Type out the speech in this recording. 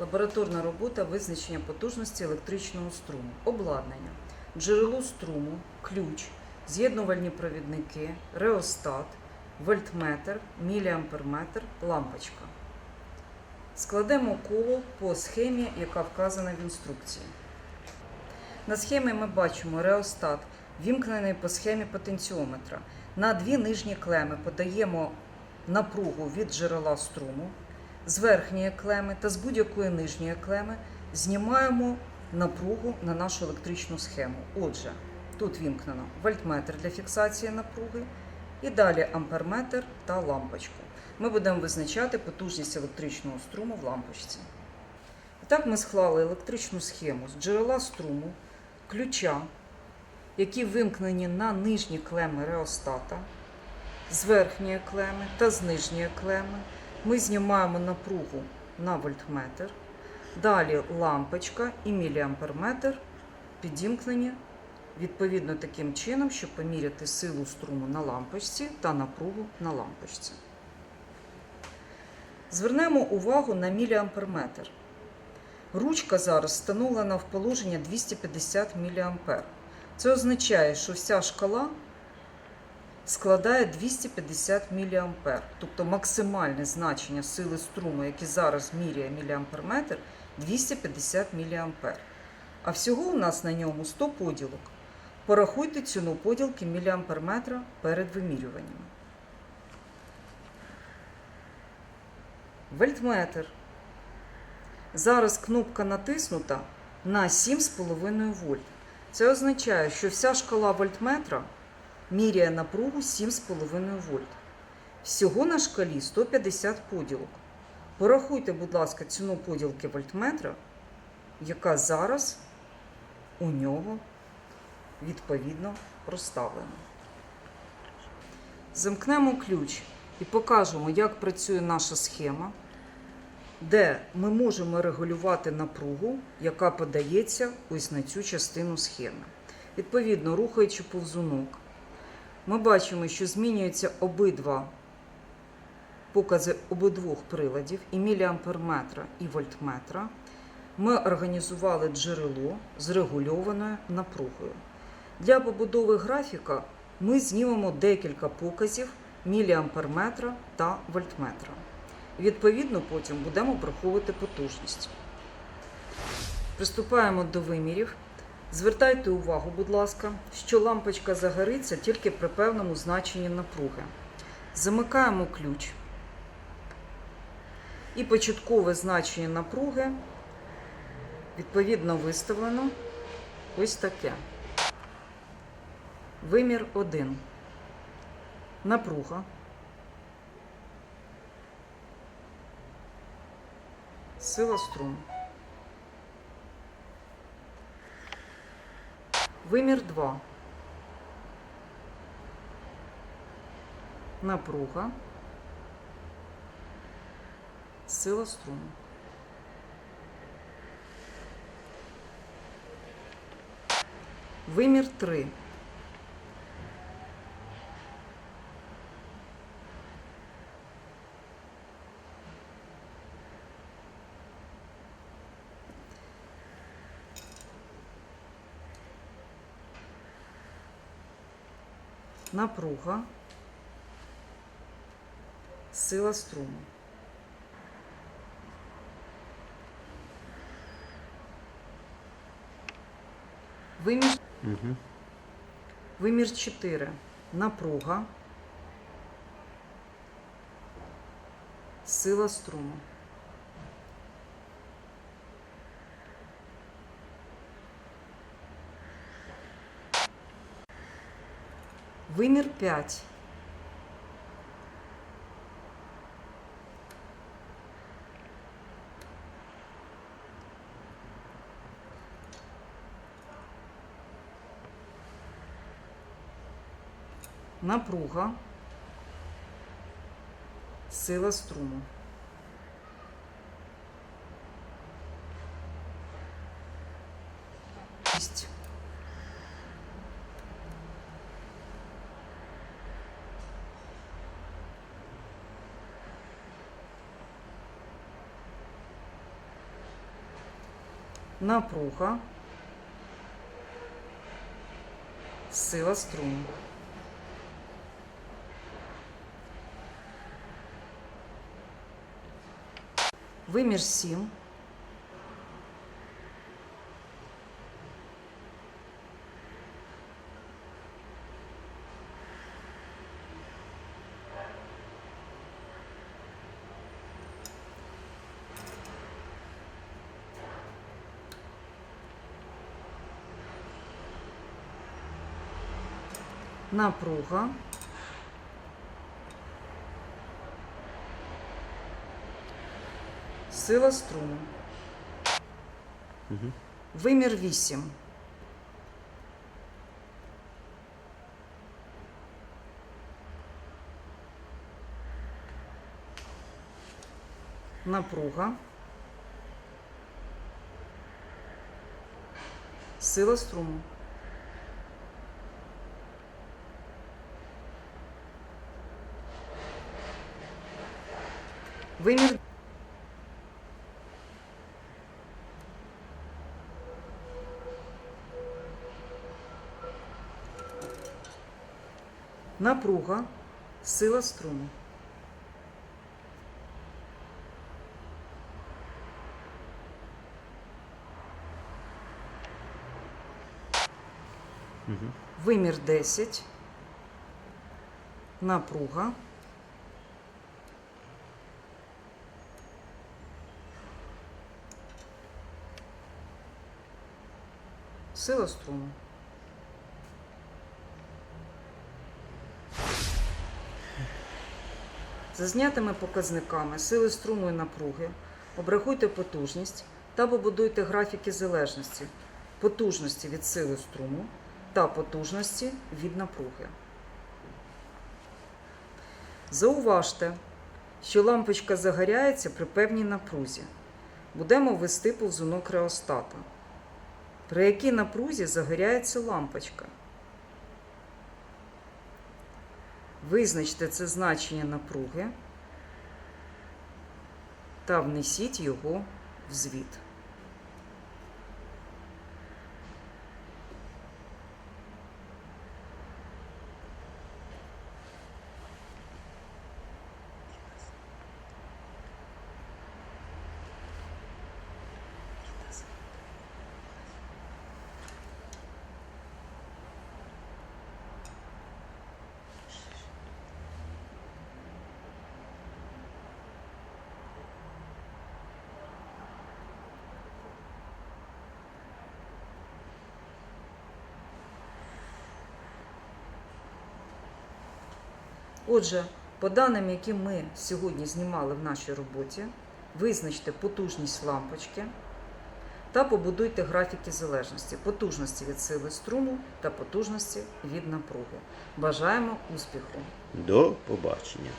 Лабораторна робота визначення потужності електричного струму, обладнання, джерело струму, ключ, з'єднувальні провідники, реостат, вольтметр, міліамперметр, лампочка. Складемо коло по схемі, яка вказана в інструкції. На схемі ми бачимо реостат, вімкнений по схемі потенціометра. На дві нижні клеми подаємо напругу від джерела струму. З верхньої клеми та з будь-якої нижньої клеми знімаємо напругу на нашу електричну схему. Отже, тут вімкнено вольтметр для фіксації напруги і далі амперметр та лампочку. Ми будемо визначати потужність електричного струму в лампочці. І так ми склали електричну схему з джерела струму, ключа, які вимкнені на нижні клеми реостата, з верхньої клеми та з нижньої клеми. Ми знімаємо напругу на вольтметр. Далі лампочка і міліамперметр підімкнені відповідно таким чином, щоб поміряти силу струму на лампочці та напругу на лампочці. Звернемо увагу на міліамперметр. Ручка зараз встановлена в положення 250 мА. Це означає, що вся шкала складає 250 мА. Тобто максимальне значення сили струму, яке зараз міряє міліамперметр, 250 мА. А всього у нас на ньому 100 поділок. Порахуйте ціну поділки міліамперметра перед вимірюваннями. Вольтметр. Зараз кнопка натиснута на 7,5 вольт. Це означає, що вся шкала вольтметра міряє напругу 7,5 вольт. Всього на шкалі 150 поділок. Порахуйте, будь ласка, ціну поділки вольтметра, яка зараз у нього відповідно проставлена. Замкнемо ключ і покажемо, як працює наша схема, де ми можемо регулювати напругу, яка подається ось на цю частину схеми. Відповідно, рухаючи повзунок, ми бачимо, що змінюються обидва покази обидвох приладів і міліамперметра, і вольтметра. Ми організували джерело з регульованою напругою. Для побудови графіка ми знімемо декілька показів міліамперметра та вольтметра. Відповідно, потім будемо враховувати потужність. Приступаємо до вимірів. Звертайте увагу, будь ласка, що лампочка загориться тільки при певному значенні напруги. Замикаємо ключ. І початкове значення напруги відповідно виставлено ось таке. Вимір 1. Напруга. Сила струму. Вимір 2. Напруга. Сила струму. Вимір 3. Напруга. Сила струму. Вимір Угу. Вимір 4. Напруга. Сила струму. Вимір 5. Напруга. Сила струму. Шість. Напруга, сила струму. Вимір 7. Напруга. Сила струму. Мгм. Вимір 8. Напруга. Сила струму. Вимір Напруга, сила струму. Вимір 10. Напруга. Сила струму. За знятими показниками сили струму і напруги обрахуйте потужність та побудуйте графіки залежності потужності від сили струму та потужності від напруги. Зауважте, що лампочка загоряється при певній напрузі. Будемо ввести повзунок реостата. При якій напрузі загоряється лампочка. Визначте це значення напруги та внесіть його в звіт. Отже, по даним, які ми сьогодні знімали в нашій роботі, визначте потужність лампочки та побудуйте графіки залежності, потужності від сили струму та потужності від напруги. Бажаємо успіху! До побачення.